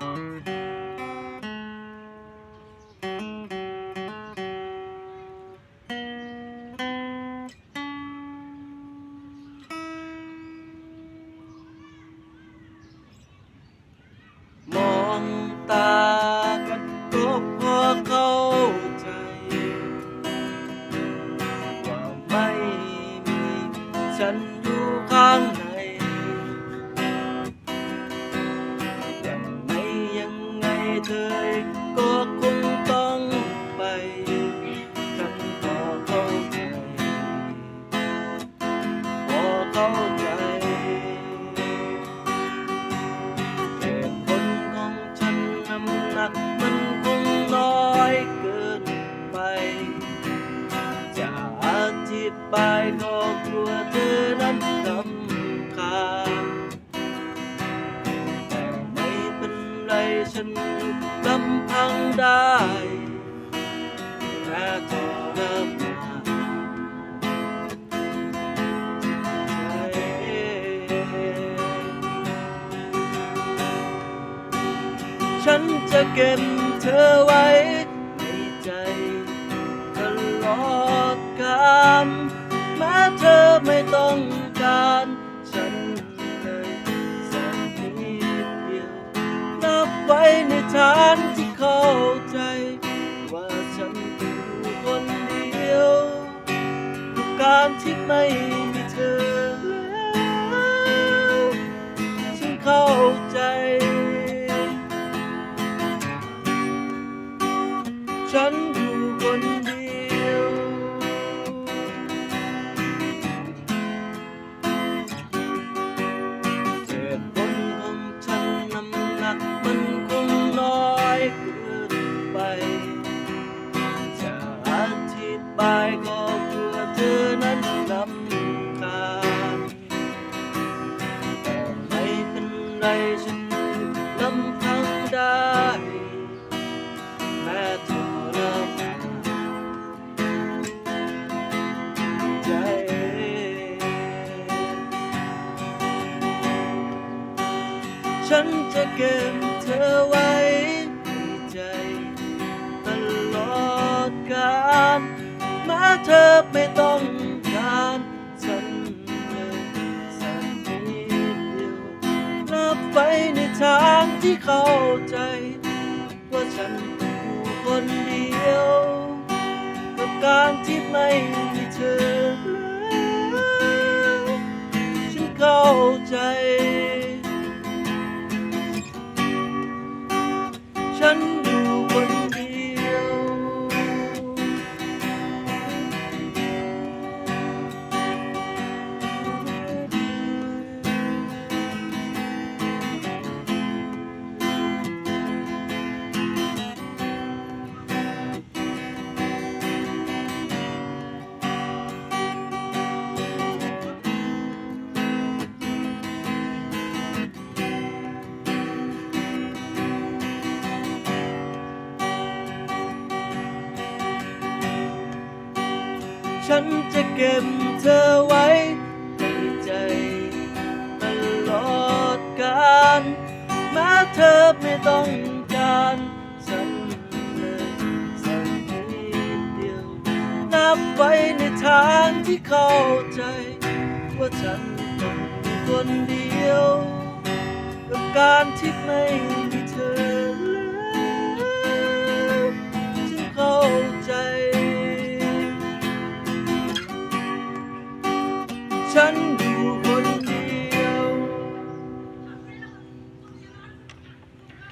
ฉันอยู่ข้างใน เธอก็คงต้องไปฉันก็เข้าใจพอเข้าใจเหตุผลของฉันน้ำหนักมันคงน้อยเกินไปจะอธิบายก็ ไรฉันลำพังได้แค่ทรมานฉันจะเก็บเธอไว้ในใจตลอดกาลแม้เธอไม่ต้องการ ไว้ในทางที่เข้าใจ ว่าฉันอยู่คนเดียวกับการที่ไม่มีเธอแล้วฉันเข้าใจ ฉันอยู่คนเดียว บายก็กลัวเธอนั้นรำคาแต่ไม่เป็นไรฉันลำพังได้ แม้ทรมานใจ ฉันจะเก็บเธอไว้ ธอไม่ต้องการฉันเลยสักนิดเดียวนับไปในทางที่เข้าใจ ว่าฉันอยู่คนเดียว กับการที่ไม่ ฉันจะเก็บเธอไว้ในใจตลอดกาลแม้เธอไม่ต้องการฉันเลยสักนิดเดียว นับไว้ในทางที่เข้าใจ ว่าฉันต้องคนเดียว กับการที่ไม่มี ฉัน